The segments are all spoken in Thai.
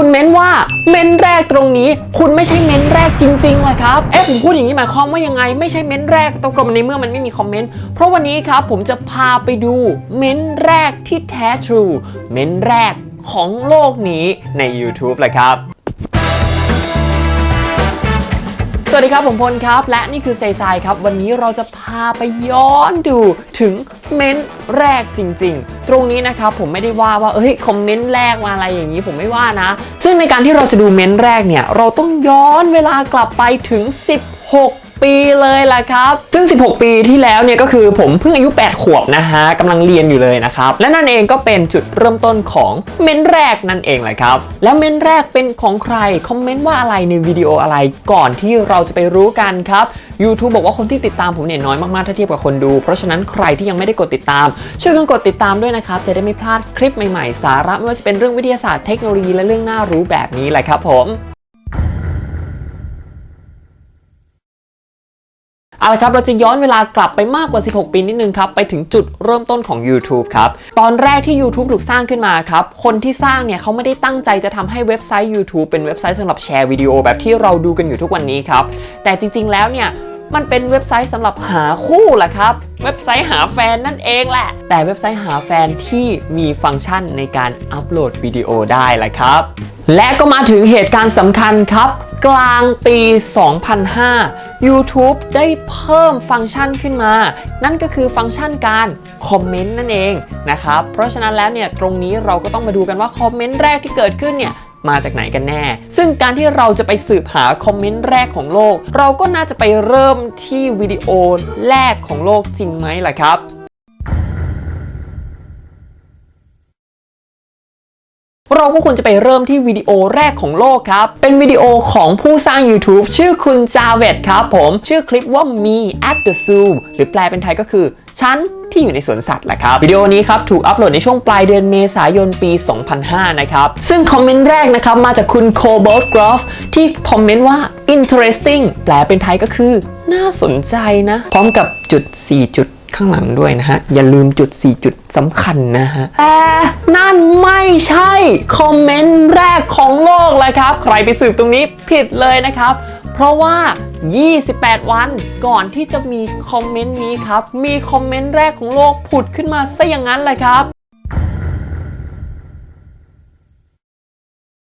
คุณเม้นว่าเม้นแรกตรงนี้ คุณไม่ใช่เม้นแรกจริงๆเลยครับเอ๊ะผมพูดอย่างนี้หมายความว่ายังไง ไม่ใช่เม้นแรกตรงกับในเมื่อมันไม่มีคอมเมนต์เพราะวันนี้ครับผมจะพาไปดูเม้นแรกที่แท้ทรูเม้นแรกของโลกนี้ใน YouTube เลยครับ วัสดีครับผมพลครับ และนี่คือเซซายครับ วันนี้เราจะพาไปย้อนดูถึงเม้นต์แรกจริง ๆ ตรงนี้นะครับผมไม่ได้ว่าว่าเอ้ยคอมเมนต์แรกมาอะไรอย่างนี้ผมไม่ว่านะ ซึ่งในการที่เราจะดูเม้นต์แรกเนี่ย เราต้องย้อนเวลากลับไปถึง 16 ปีเลยล่ะครับ ซึ่ง 16 ปีที่แล้วเนี่ยก็คือผมเพิ่งอายุ 8 ขวบนะฮะกำลังเรียนอยู่เลยนะครับ และนั่นเองก็เป็นจุดเริ่มต้นของเม้นต์แรกนั่นเองแหละครับ แล้วเม้นต์แรกเป็นของใคร คอมเมนต์ว่าอะไรในวิดีโออะไรก่อนที่เราจะไปรู้กันครับ YouTube บอกว่าคนที่ติดตามผมเนี่ยน้อยมากๆ ถ้าเทียบกับคนดู เพราะฉะนั้นใครที่ยังไม่ได้กดติดตาม ช่วยกันกดติดตามด้วยนะครับ จะได้ไม่พลาดคลิปใหม่ๆ สาระไม่ว่าจะเป็นเรื่องวิทยาศาสตร์เทคโนโลยีและเรื่องน่ารู้แบบนี้แหละครับผม เอาละครับ เราจะย้อนเวลากลับไปมากกว่า 16 ปีนิดนึงครับ ไปถึงจุดเริ่มต้นของ YouTube ครับ ตอนแรกที่ YouTube ถูกสร้างขึ้นมาครับ คนที่สร้างเนี่ยเขาไม่ได้ตั้งใจจะทำให้เว็บไซต์ YouTube เป็นเว็บไซต์สำหรับแชร์วิดีโอแบบที่เราดูกันอยู่ทุกวันนี้ครับ แต่จริง ๆ แล้วเนี่ยมันเป็นเว็บไซต์สำหรับหาคู่แหละครับ เว็บไซต์หาแฟนนั่นเองแหละ แต่เว็บไซต์หาแฟนที่มีฟังก์ชันในการอัปโหลดวิดีโอได้แหละครับ และก็มาถึงเหตุการณ์สำคัญครับ กลางปี 2005 YouTube ได้เพิ่มฟังก์ชันขึ้นมา นั่นก็คือฟังก์ชันการคอมเมนต์นั่นเองนะครับ เพราะฉะนั้นแล้วเนี่ยตรงนี้เราก็ต้องมาดูกันว่าคอมเมนต์แรกที่เกิดขึ้นเนี่ยมาจากไหนกันแน่ ซึ่งการที่เราจะไปสืบหาคอมเมนต์แรกของโลก เราก็น่าจะไปเริ่มที่วิดีโอแรกของโลกจริงไหมล่ะครับ เราก็ควรจะไปเริ่มที่วิดีโอแรกของโลกครับ เป็นวิดีโอของผู้สร้าง YouTube ชื่อคุณจาเวตครับผม ชื่อคลิปว่า me at the zoo หรือแปลเป็นไทยก็คือ ฉันที่อยู่ในสวนสัตว์แหละครับ วิดีโอนี้ครับ ถูกอัปโหลดในช่วงปลายเดือนเมษายนปี 2005 นะครับ ซึ่งคอมเมนต์แรกนะครับ มาจากคุณ Cobalt Grove ที่คอมเมนต์ว่า interesting แปลเป็นไทยก็คือ น่าสนใจนะ พร้อมกับจุด 4 จุดข้างหลังด้วยนะฮะ อย่าลืมจุด 4 จุดสำคัญนะฮะแนั่นไม่ใช่ คอมเมนต์แรกของโลกเลยครับ ใครไปสืบตรงนี้ผิดเลยนะครับ เพราะว่า 28 วันก่อนที่จะมีคอมเมนต์นี้ครับ มีคอมเมนต์แรกของโลกผุดขึ้นมาซะอย่างนั้นเลยครับ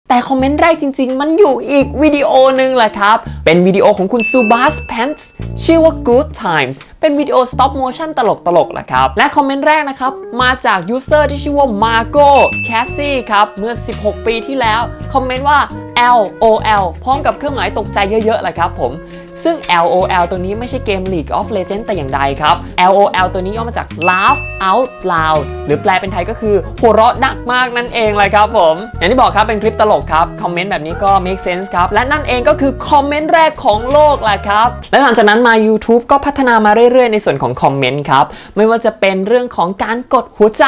แต่คอมเมนต์แรกจริง ๆ มันอยู่อีกวิดีโอหนึ่งแหละครับ เป็นวิดีโอของคุณซูบาสแพนส์ชื่อว่า Good Times เป็นวิดีโอ stop motion ตลกๆแหละครับ และคอมเมนต์แรกนะครับ มาจากยูเซอร์ที่ชื่อว่า Margo Cassie ครับ เมื่อ 16 ปีที่แล้ว คอมเมนต์ว่า LOL พร้อมกับเครื่องหมายตกใจเยอะๆแหละครับผม ซึ่ง LOL ตัวนี้ไม่ใช่เกม League of Legends แต่อย่างใดครับ LOL ตัวนี้ย่อมาจาก Laugh Out Loud หรือแปลเป็นไทยก็คือหัวเราะหนักมากนั่นเองเลยครับผม อย่างที่บอกครับเป็นคลิปตลกครับ คอมเมนต์แบบนี้ก็ make sense ครับ และนั่นเองก็คือคอมเมนต์แรกของโลกแหละครับ และหลังจากนั้นมา YouTube ก็พัฒนามาเรื่อยๆ ในส่วนของคอมเมนต์ครับ ไม่ว่าจะเป็นเรื่องของการกดหัวใจ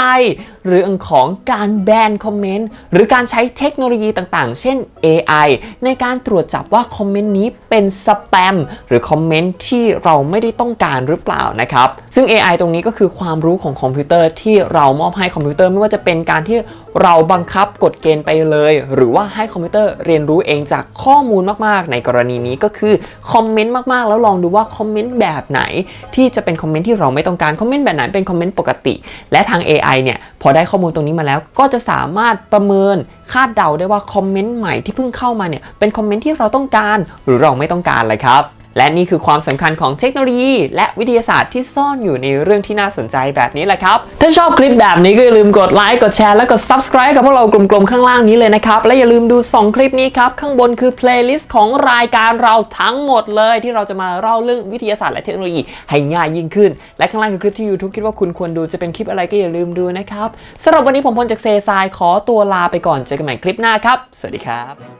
เรื่องของการแบนคอมเมนต์หรือการใช้เทคโนโลยีต่างๆ เช่น AI ในการตรวจจับว่าคอมเมนต์นี้เป็นสแปมหรือคอมเมนต์ที่เราไม่ได้ต้องการหรือเปล่านะครับ ซึ่ง AI ตรงนี้ก็คือความรู้ของคอมพิวเตอร์ที่เรามอบให้คอมพิวเตอร์ไม่ว่าจะเป็นการที่เราบังคับกฎเกณฑ์ไปเลย หรือว่าให้คอมพิวเตอร์เรียนรู้เองจากข้อมูลมากๆ ในกรณีนี้ก็คือคอมเมนต์มากๆ แล้วลองดูว่าคอมเมนต์แบบไหน ที่จะเป็นคอมเมนต์ที่เราไม่ต้องการคอมเมนต์แบบไหนเป็นคอมเมนต์ปกติ และทาง AI เนี่ยพอได้ข้อมูลตรงนี้มาแล้วก็จะสามารถประเมิน คาดเดาได้ว่าคอมเมนต์ใหม่ที่เพิ่งเข้ามาเนี่ยเป็นคอมเมนต์ที่เราต้องการหรือเราไม่ต้องการเลยครับ และนี่คือความสำคัญของเทคโนโลยี และวิทยาศาสตร์ที่ซ่อนอยู่ในเรื่องที่น่าสนใจแบบนี้แหละครับ ถ้าชอบคลิปแบบนี้ก็อย่าลืมกดไลค์ กดแชร์ และกด subscribe กับพวกเรากลุ่มๆข้างล่างนี้เลยนะครับ และอย่าลืมดู 2 คลิปนี้ครับ ข้างบนคือ playlist ของรายการเราทั้งหมดเลย ที่เราจะมาเล่าเรื่องวิทยาศาสตร์และเทคโนโลยีให้ง่ายยิ่งขึ้น และข้างล่างคือคลิปที่ YouTube คิดว่าคุณควรดูจะเป็นคลิปอะไรก็อย่าลืมดูนะครับสำหรับวันนี้ผมพลจากเซซายขอตัวลาไปก่อนเจอกันใหม่คลิปหน้าครับ สวัสดีครับ